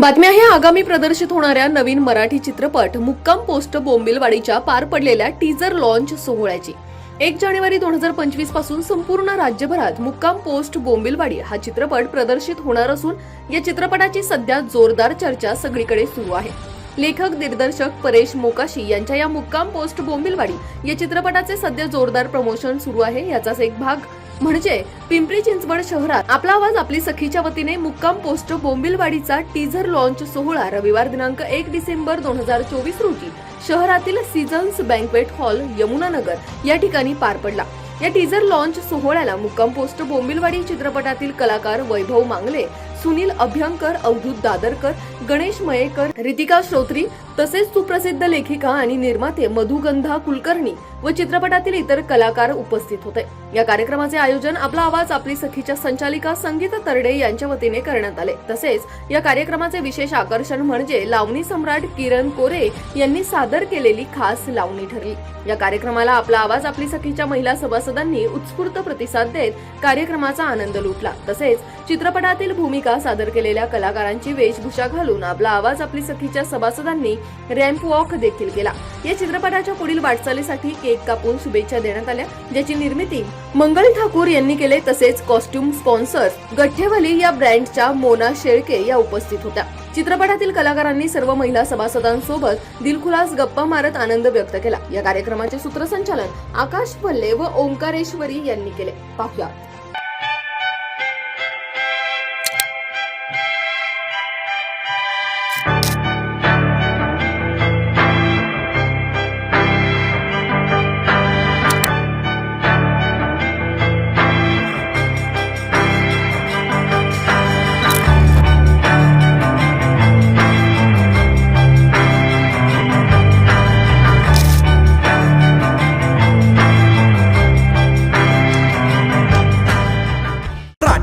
बातम्या ह्या आगामी प्रदर्शित होणाऱ्या नवीन मराठी चित्रपट मुक्काम पोस्ट बोंबिलवाडीच्या पार पडलेल्या टीजर लॉन्च सोहळ्याची. एक जानेवारी दोन हजार पंचवीसपासून संपूर्ण राज्यभरात मुक्काम पोस्ट बोंबिलवाडी हा चित्रपट प्रदर्शित होणार असून या चित्रपटाची सध्या जोरदार चर्चा सगळीकडे सुरू आहे. लेखक दिग्दर्शक परेश मोकाशी यांच्या या मुक्काम पोस्ट बोंबिलवाडी या चित्रपटाचे सध्या जोरदार प्रमोशन सुरू आहे याचाच एक भाग. म्हणजे पिंपरी चिंचवड शहरात आपला आवाज आपली सखीच्या वतीने मुक्काम पोस्ट बोंबिलवाडीचा टीझर लॉन्च सोहळा रविवार दिनांक एक डिसेंबर दोन हजार चोवीस रोजी शहरातील सीझन्स बँकवेट हॉल यमुनानगर या ठिकाणी पार पडला. या टीझर लॉन्च सोहळ्याला मुक्काम पोस्ट बोंबिलवाडी चित्रपटातील कलाकार वैभव मांगले सुनील अभ्यंकर अवधूत दादरकर गणेश मयेकर रितिका श्रोत्री तसेच सुप्रसिद्ध लेखिका आणि निर्माते मधुगंधा कुलकर्णी व चित्रपटातील इतर कलाकार उपस्थित होते. या कार्यक्रमाचे आयोजन आपला आवाज आपली सखीच्या संचालिका संगीता तरडे यांच्या वतीने करण्यात आले. तसेच या कार्यक्रमाचे विशेष आकर्षण म्हणजे लावणी सम्राट किरण कोरे यांनी सादर केलेली खास लावणी ठरली. या कार्यक्रमाला आपला आवाज आपली सखीच्या महिला सभासदांनी उत्स्फूर्त प्रतिसाद देत कार्यक्रमाचा आनंद लुटला. तसेच चित्रपटातील भूमिका सादर केलेल्या कलाकारांची वेशभूषा घालून आपला आवाज आपली सखीच्या सभासदांनी रॅम्प वॉक देखील केला. या चित्रपटाच्या पुढील वाटचालीसाठी केक कापून शुभेच्छा देण्यात आल्या ज्याची निर्मिती मंगल ठाकूर यांनी केले तसेच कॉस्ट्युम स्पॉन्सर गठ्ठेवाली या ब्रँडच्या मोना शेळके या उपस्थित होत्या. चित्रपटातील कलाकारांनी सर्व महिला सभासदांसोबत दिलखुलास गप्पा मारत आनंद व्यक्त केला. या कार्यक्रमाचे सूत्रसंचालन आकाश भल्ले व ओंकारेश्वरी यांनी केले. पाहुयात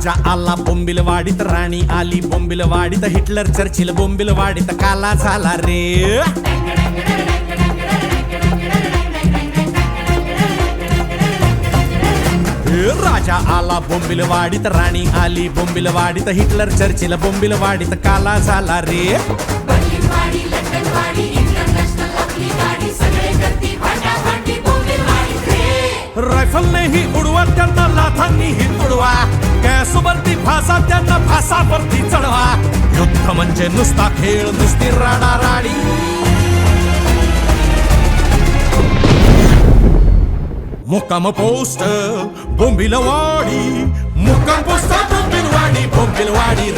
राजा आला बोंबिल वाडीत राणी आली बोंबिल वाडीत हिटलर चर्चिल बोंबिल वाडीत काला झाला रे. राजा आला बोंबिल वाडीत राणी आली बोंबिल वाडीत हिटलर चर्चिल बोंबिल वाडीत काला झाला रे. रायफल नाही म्हणजे नुसता खेळ नुसती राडाराडी. मुक्काम पोस्ट बोंबिलवाडी. मुक्काम पोस्ट बोंबिलवाडी बोंबिलवाडी.